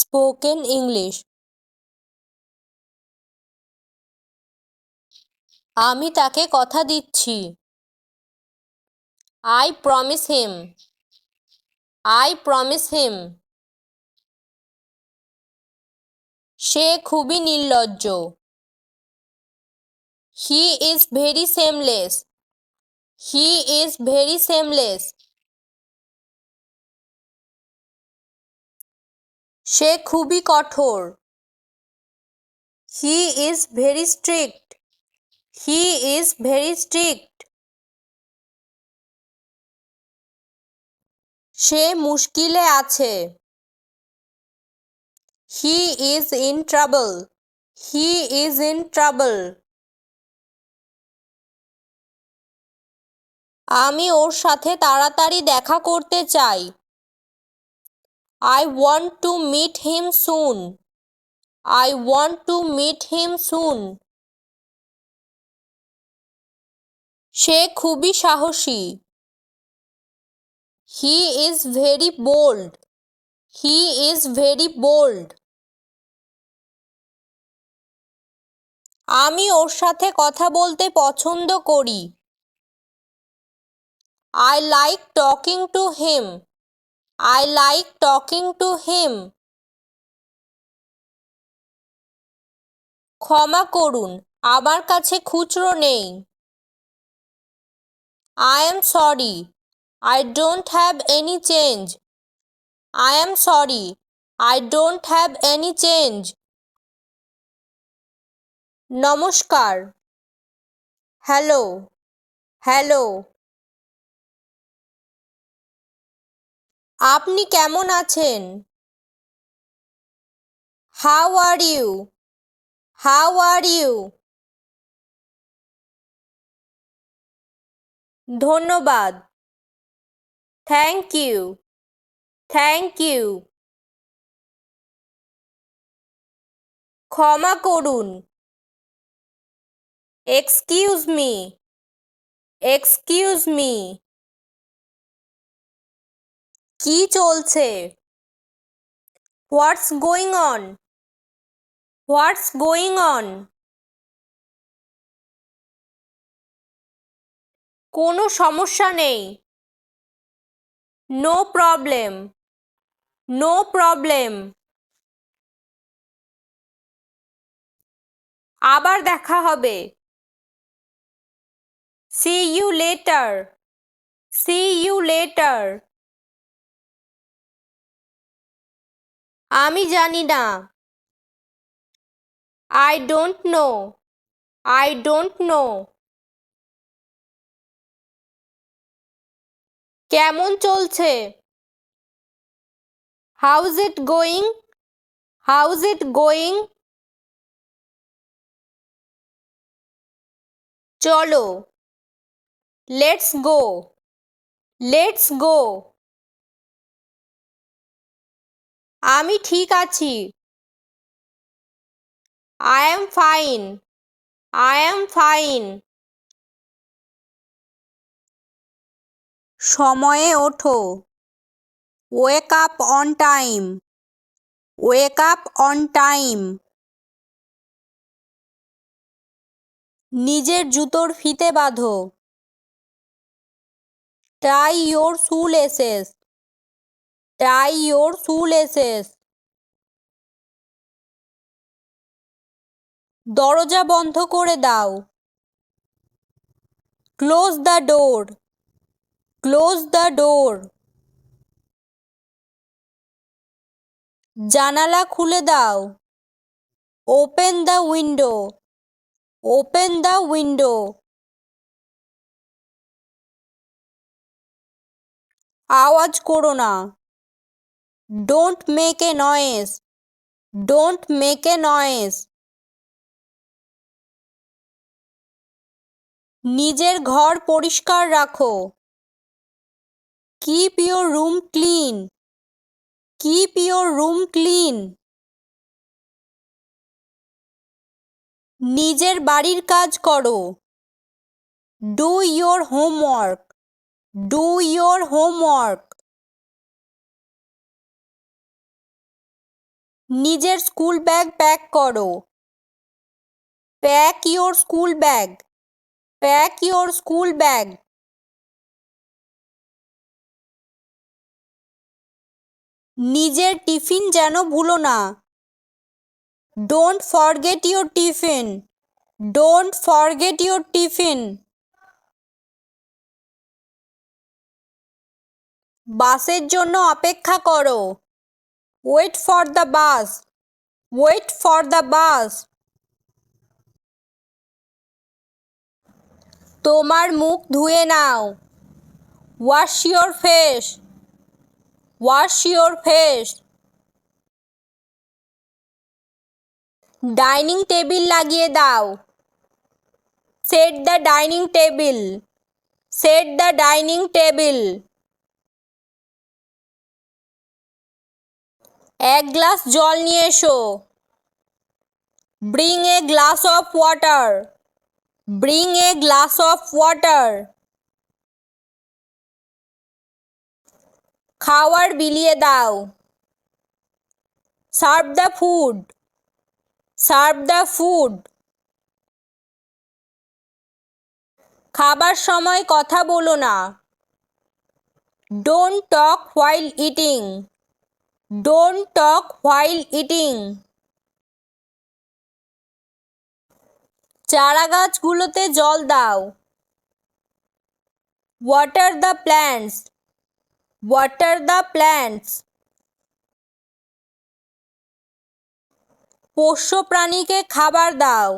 Spoken English. আমি তাকে কথা দিচ্ছি। I promise him I promise him সে খুবই নির্লজ্জ। He is very shameless he is very shameless সে খুবই কঠোর। He is very strict he is very strict সে মুশকিলে আছে। He is in trouble he is in trouble আমি ওর সাথে তাড়াতাড়ি দেখা করতে চাই। I want to meet him soon I want to meet him soon সে খুবই সাহসী। He is very bold he is very bold আমি ওর সাথে কথা বলতে পছন্দ করি। I like talking to him I like talking to him ক্ষমা করুন, আমার কাছে খুচরো নেই। I am sorry I don't have any change I am sorry I don't have any change নমস্কার। হ্যালো হ্যালো আপনি কেমন আছেন? How are you how are you ধন্যবাদ। থ্যাংক ইউ থ্যাংক ইউ ক্ষমা করুন। এক্সকিউজ মি এক্সকিউজ মি কি চলছে? What's going on what's going on কোনো সমস্যা নেই। নো প্রবলেম নো প্রবলেম আবার দেখা হবে। See you later see you later আমি জানি না। I don't know I don't know কেমন চলছে? How's it going how's it going চলো। লেটস গো লেটস গো আমি ঠিক আছি। I am fine I am fine সময়ে ওঠো। Wake up on time wake up on time নিজের জুতোর ফিতে বাঁধো। Tie your shoe tie shoe laces দরজা বন্ধ করে দাও। Close the door close the door জানালা খুলে দাও। Open the window open the window আওয়াজ করো না। Don't make a noise don't make a noise নিজের ঘর পরিষ্কার রাখো। Keep your room clean keep your room clean নিজের বাড়ির কাজ করো। Do your homework do your homework নিজের স্কুল ব্যাগ প্যাক করো। Pack your school bag. Pack your school bag. নিজের টিফিন যেন ভুলো না। Don't forget your tiffin don't forget your tiffin বাসের জন্য অপেক্ষা করো। Wait for the bus wait for the bus তোমার মুখ ধুয়ে নাও। Wash your face wash your face dining table লাগিয়ে দাও। Set the dining table set the dining table এক গ্লাস জল নিয়ে এসো। Bring a glass of water. Bring a glass of water. খাওয়ার বিলিয়ে দাও। Serve the food. Serve the food. খাবার সময় কথা বলো না। Don't talk while eating. Don't talk while eating চারা গাছগুলোতে জল দাও। Water the plants water the plants পোষ্য প্রাণীকে খাবার দাও।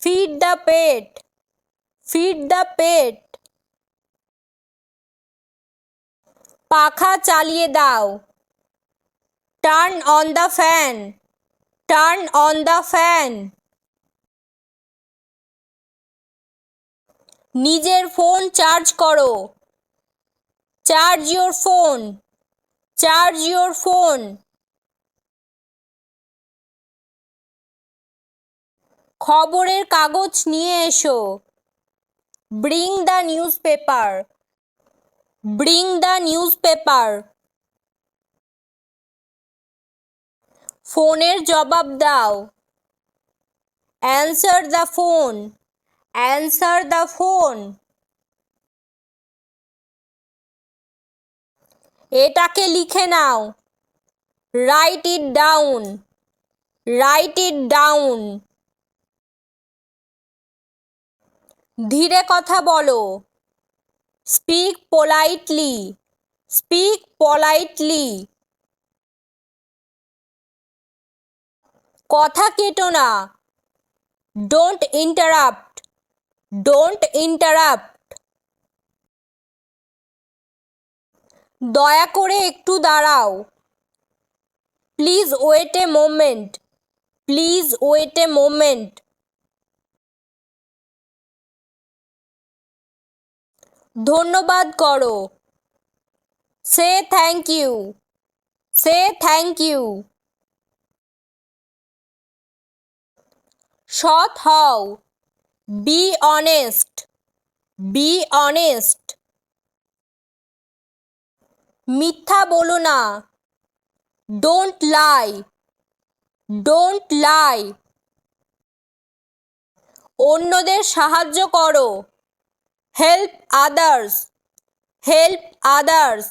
Feed the pet feed the pet পাখা চালিয়ে দাও। Turn on the fan turn on the fan নিজের ফোন চার্জ করো। Charge your phone charge your phone খবরের কাগজ নিয়ে এসো। Bring the newspaper bring the newspaper ফোনের জবাব দাও। Answer the phone answer the phone এটাকে লিখে নাও। Write it down write it down ধীরে কথা বলো। স্পিক পোলাইটলি স্পিক পোলাইটলি কথা কেটো না। ডোন্ট ইন্টারাপ্ট ডোন্ট ইন্টারাপ্ট দয়া করে একটু দাঁড়াও। Please wait a moment please wait a moment ধন্যবাদ করো। Say thank you say thank you সৎ হও। বি অনেস্ট বি অনেস্ট মিথ্যা বলো না। ডোন্ট লাই ডোন্ট লাই অন্যদের সাহায্য করো। হেল্প আদার্স হেল্প আদার্স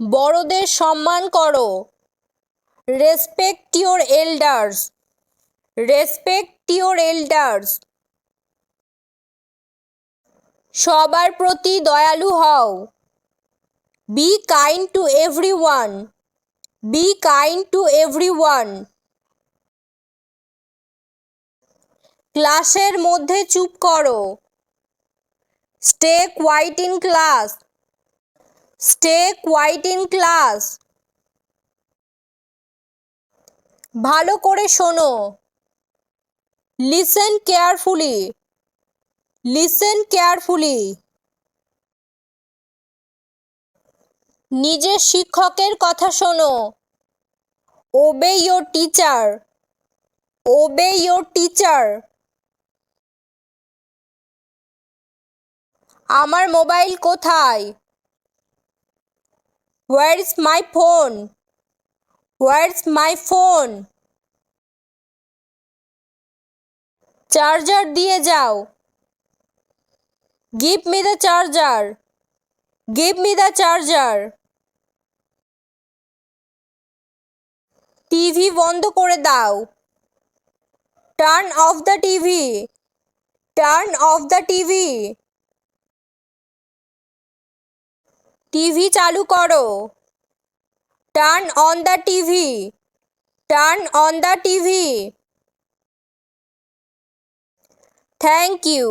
বড়দের সম্মান করো। Respect your elders respect your elders সবার প্রতি দয়ালু হও। Be kind to everyone be kind to everyone ক্লাসের মধ্যে চুপ করো। Stay quiet in class stay quiet in class ভালো করে শোনো। লিসেন কেয়ারফুলি লিসেন কেয়ারফুলি নিজের শিক্ষকের কথা শোনো। Obey your teacher obey your teacher আমার মোবাইল কোথায়? Where is my phone is my phone charger দিয়ে যাও। Give me the charger give me the charger TV বন্ধ করে দাও। Turn off the TV turn off the TV TV চালু করো। Turn on the TV turn on the TV thank you